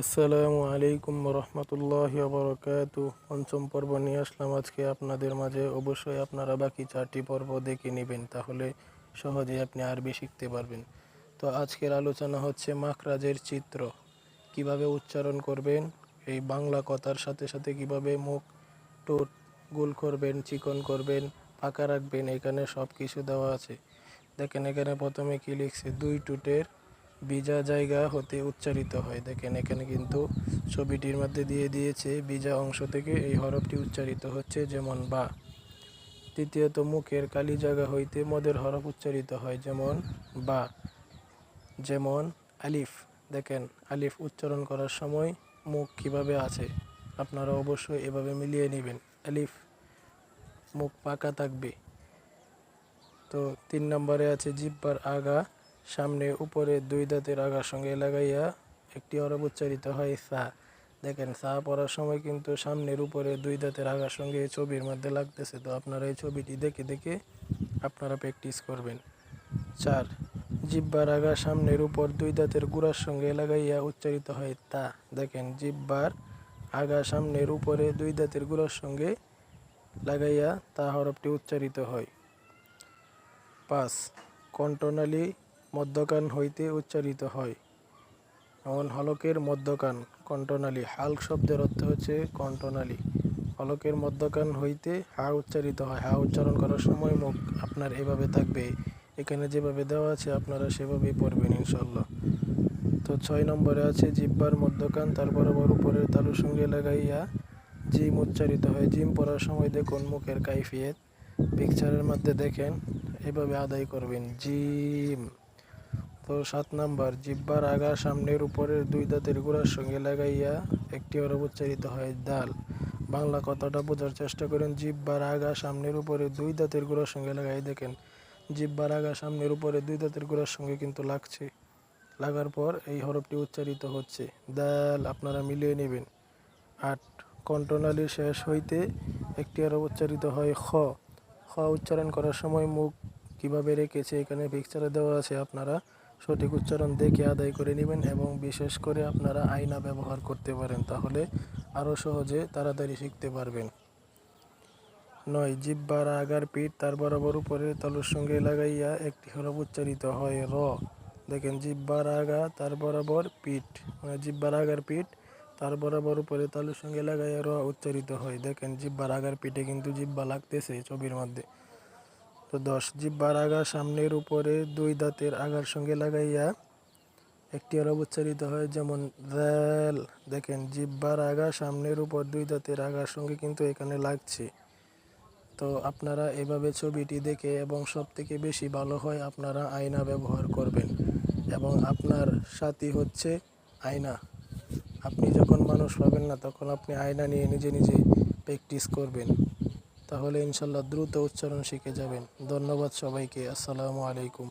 আসসালামু আলাইকুম রহমতুল্লাহ বরকাত পঞ্চম পর্ব নিয়ে আসলাম আজকে আপনাদের মাঝে। অবশ্যই আপনারা বাকি চারটি পর্ব দেখে নেবেন, তাহলে সহজে আপনি আরবি শিখতে পারবেন। তো আজকের আলোচনা হচ্ছে মাখরাজের চিত্র। কীভাবে উচ্চারণ করবেন, এই বাংলা কথার সাথে সাথে কীভাবে মুখ টোট গোল করবেন, চিকন করবেন পাকা রাখবেন, এখানে সব কিছু দেওয়া আছে। দেখেন এখানে প্রথমে কি লিখছে? দুই টুটের বিজা জায়গা হতে উচ্চারিত হয়। দেখেন, এখানে কিন্তু ছবিটির মধ্যে দিয়ে দিয়েছে, বিজা অংশ থেকে এই হরফটি উচ্চারিত হচ্ছে যেমন বা। তৃতীয়ত, মুখের কালি জায়গা হইতে মদের হরফ উচ্চারিত হয় যেমন বা, যেমন আলিফ। দেখেন, আলিফ উচ্চারণ করার সময় মুখ কীভাবে আছে, আপনারা অবশ্যই এভাবে মিলিয়ে নেবেন। আলিফ, মুখ পাকা থাকবে। তো তিন নম্বরে আছে, জিব্বার আগা সামনে উপরে দুই দাঁতের আগার সঙ্গে লাগাইয়া একটি অরব উচ্চারিত হয় সা দেখেন সা পড়ার সময় কিন্তু সামনের উপরে দুই দাঁতের আগার সঙ্গে এই ছবির মধ্যে লাগতেছে। তো আপনারা এই ছবিটি দেখে দেখে আপনারা প্র্যাকটিস করবেন। চার জিব্বার আগা সামনের উপর দুই দাঁতের গুড়ার সঙ্গে লাগাইয়া উচ্চারিত হয় তা। দেখেন জিব্বার আগা সামনের উপরে দুই দাঁতের গুড়ার সঙ্গে লাগাইয়া তা হরফটি উচ্চারিত হয়। পাঁচ, কণ্ঠনালী মধ্যকান হইতে উচ্চারিত হয়। যেমন হলকের মধ্যকান কণ্ঠনালী। হাল শব্দের অর্থ হচ্ছে কণ্ঠনালী। হলকের মধ্যকান হইতে হা উচ্চারিত হয়। হা উচ্চারণ করার সময় মুখ আপনার এভাবে থাকবে। এখানে যেভাবে দেওয়া আছে, আপনারা সেভাবেই পড়বেন ইনশাল্লাহ তো ছয় নম্বরে আছে, জিব্বার মধ্যকান তার বরাবর উপরের তালুর সঙ্গে লাগাইয়া জিম উচ্চারিত হয়। জিম পড়ার সময় দেখুন মুখের কাইফিয়ত। পিকচারের মধ্যে দেখেন, এভাবে আদায় করবেন। জিম। তো সাত নাম্বার, জিব্বার আগা সামনের উপরের দুই দাঁতের গোড়ার সঙ্গে লাগাইয়া একটি অরব উচ্চারিত হয়, দাল। বাংলা কথাটা বোঝার চেষ্টা করেন, জিব্বার আগা সামনের উপরে দুই দাঁতের গোড়ার সঙ্গে লাগাই দেখেন। জিব্বার আগা সামনের উপরে দুই দাঁতের গোড়ার সঙ্গে কিন্তু লাগছে। লাগার পর এই হরফটি উচ্চারিত হচ্ছে, দাল, আপনারা মিলিয়ে নেবেন। আট, কণ্ঠনালী শেষ হইতে একটি আরব উচ্চারিত হয়, খ। খ উচ্চারণ করার সময় মুখ কীভাবে রেখেছে, এখানে পিকচারে দেওয়া আছে, আপনারা সঠিক উচ্চারণ দেখে আদায় করে নেবেন এবং বিশেষ করে আপনারা আয়না ব্যবহার করতে পারেন, তাহলে আরও সহজে তাড়াতাড়ি শিখতে পারবেন। নয় জিব্বার আগার পিঠ তার বরাবর উপরে তালুর সঙ্গে লাগাইয়া একটি হরফ উচ্চারিত হয়, র। দেখেন জিব্বার আগা তার বরাবর পিঠ মানে জিব্বার আগার পিঠ তার বরাবর উপরে তালুর সঙ্গে লাগাইয়া র উচ্চারিত হয়। দেখেন জিব্বার আগার পিঠে কিন্তু জিব্বা লাগতেছে ছবির মধ্যে। তো দশ জিব্বার আগা সামনের উপরে দুই দাঁতের আগার সঙ্গে লাগাইয়া একটি অরব উচ্চারিত হয়, যেমন রেল দেখেন জিব্বার আগা সামনের উপর দুই দাঁতের আগার সঙ্গে কিন্তু এখানে লাগছে। তো আপনারা এভাবে ছবিটি দেখে এবং সব থেকে বেশি ভালো হয় আপনারা আয়না ব্যবহার করবেন এবং আপনার সাথী হচ্ছে আয়না। আপনি যখন মানুষ পাবেন না, তখন আপনি আয়না নিয়ে নিজে নিজে প্র্যাকটিস করবেন। তাহলে ইনশাল্লাহ দ্রুত উচ্চারণ শিখে যাবেন। ধন্যবাদ সবাইকে। আসসালামু আলাইকুম।